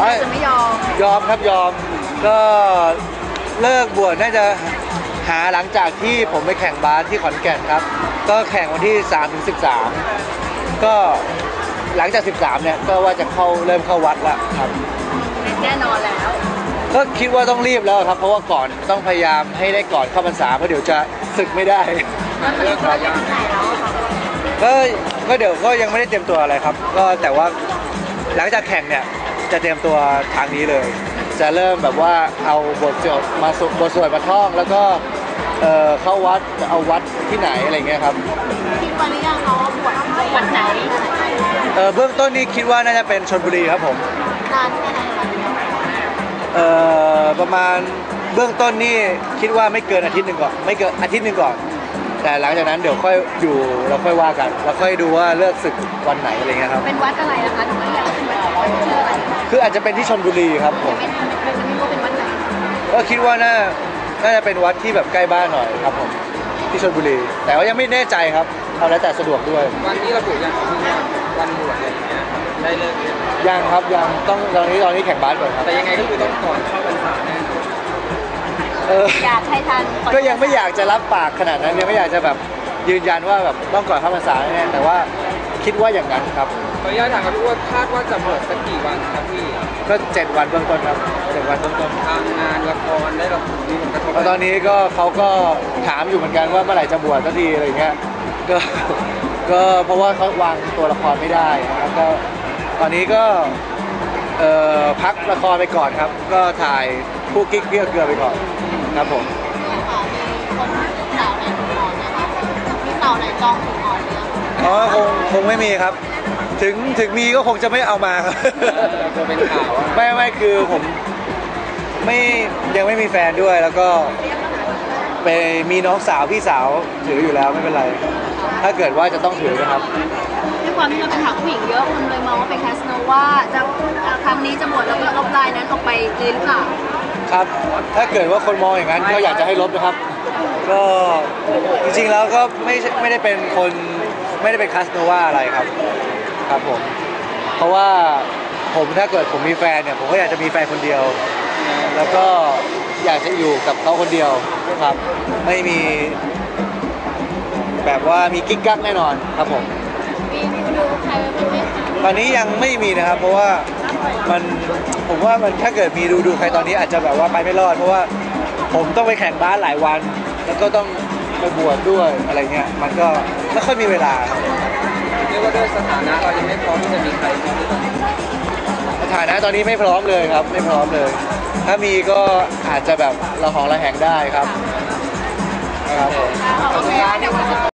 เอ้ยจะไม่ยอม ยอมครับยอมก็เลิกบวชน่าจะหาหลังจากที่ผมไปแข่งบาสที่ขอนแก่นครับ ก็แข่งวันที่3ถึง13 ก็หลังจาก 13 เนี่ยก็ว่าจะเข้าเริ่มเข้าวัดแล้วครับแน่นอนแล้ว ก็คิดว่าต้องรีบแล้วครับ เพราะว่าก่อนต้องพยายามให้ได้ก่อนเข้าพรรษาเพราะเดี๋ยวจะศึกไม่ได้แล้วตอนนี้ตัวเล่นที่ไหนแล้วอะคะก็ก็เดี๋ยวก็ยังไม่ได้เตรียมตัวอะไรครับ ก็แต่ว่าหลังจากแข่งเนี่ย จะเตรียมตัวทางนี้เลย จะเริ่มแบบว่าเอาบทสวดมาสวดบทสวดมาท่อง แล้วก็เอ่อเข้าวัดจะเอาวัดที่ไหนอะไรเงี้ยครับคิดว่าหรือยังคะว่าบวชวันไหนเอ่อเบื้องต้นนี่คิดว่าน่าจะเป็นชนบุรีครับผมนานแค่ไหนคะเอ่อประมาณเบื้องต้นนี่คิดว่าไม่เกินอาทิตย์หนึ่งก่อนไม่เกินอาทิตย์หนึ่งก่อน แต่หลังจากนั้นเดี๋ยวค่อยอยู่เราค่อยว่ากันเราค่อยดูว่าเลือกศึกวันไหนอะไรเงี้ยครับเป็นวัดอะไรนะคะถึงไม่อยากเป็นวัดชื่ออะไรคืออาจจะเป็นที่ชนบุรีครับผมไม่ไม่ไม่ไม่รู้ว่าเป็นวัดไหนก็คิดว่าน่าน่าจะเป็นวัดที่แบบใกล้บ้านหน่อยครับผมที่ชลบุรี แต่ว่ายังไม่แน่ใจครับเอาแล้วแต่สะดวกด้วย วันที่ระบุยังครับพี่ว่าวันบวชอะไรอย่างเงี้ยได้เลิกเรียนยังครับยังต้องตอนนี้ตอนนี้แข่งบาสก่อนครับแต่ยังไงก็คือต้องก่อนเข้าพรรษาแน่ เออ อยากให้ทันก็ยังไม่อยากจะรับปากขนาดนั้นยังไม่อยากจะแบบยืนยันว่าแบบต้องก่อนเข้าพรรษาแน่ๆแต่ว่าคิดว่าอย่างนั้นครับ ขออนุญาตถามครับพี่ว่าคาดว่าจะบวชสักกี่วันครับพี่ก็เจ็ดวันเบื้องต้นครับเจ็ดวันเบื้องต้น ทางงานละครได้รับมีผลกระทบแล้วตอนนี้ก็เขาก็ถามอยู่เหมือนกันว่าเมื่อไหร่จะบวชสักทีอะไรเงี้ยก็ก็เพราะว่าเขาวางตัวละครไม่ได้นะครับก็ตอนนี้ก็เอ่อพักละครไปก่อนครับ ก็ถ่ายคู่กิ๊กเกลือเกลือไปก่อน ครับผมค่ะมีคนสาวไหนถูกอ่อนนะคะมีสาวไหนจองถูกอ่อนเนี่ยอ๋อคงคงไม่มีครับ ถึงถึงมีก็คงจะไม่เอามาครับจะเป็นข่าวว่าไม่ไม่คือผมไม่ยังไม่มีแฟนด้วยแล้วก็ไปมีน้องสาวพี่สาวถืออยู่แล้วไม่เป็นไร ถ้าเกิดว่าจะต้องถือนะครับด้วย ความที่เราเป็นข่าวผู้หญิงเยอะคนเลยมองว่าเป็นแคสโนว่าจะครั้งนี้จะบวชแล้วก็ลบลายนั้นออกไปเลยหรือเปล่าครับ ถ้าเกิดว่าคนมองอย่างนั้นก็อยากจะให้ลบนะครับ ก็จริงๆแล้วก็ไม่ไม่ได้เป็นคนไม่ได้เป็นคาสโนวาอะไรครับ ครับผม เพราะว่าผมถ้าเกิดผมมีแฟนเนี่ย ผมก็อยากจะมีแฟนคนเดียว แล้วก็อยากจะอยู่กับเขาคนเดียวครับ ไม่มี แบบว่ามีกิ๊กกักแน่นอนครับผม มีดูใครเป็นไหมคะตอนนี้ยังไม่มีนะครับ เพราะว่ามันผมว่ามันถ้าเกิดมีดูดูใครตอนนี้อาจจะแบบว่าไปไม่รอด เพราะว่าผมต้องไปแข่งบาสหลายวัน แล้วก็ต้องไปบวชด้วยอะไรเงี้ยมันก็ไม่ค่อยมีเวลาครับเรียกว่าด้วยสถานะเรายังไม่พร้อมที่จะมีใครใช่ไหมครับสถานะตอนนี้ไม่พร้อมเลยครับ ไม่พร้อมเลย ถ้ามีก็อาจจะแบบเราของระแหงได้ครับครับผม ขอบคุณค่ะ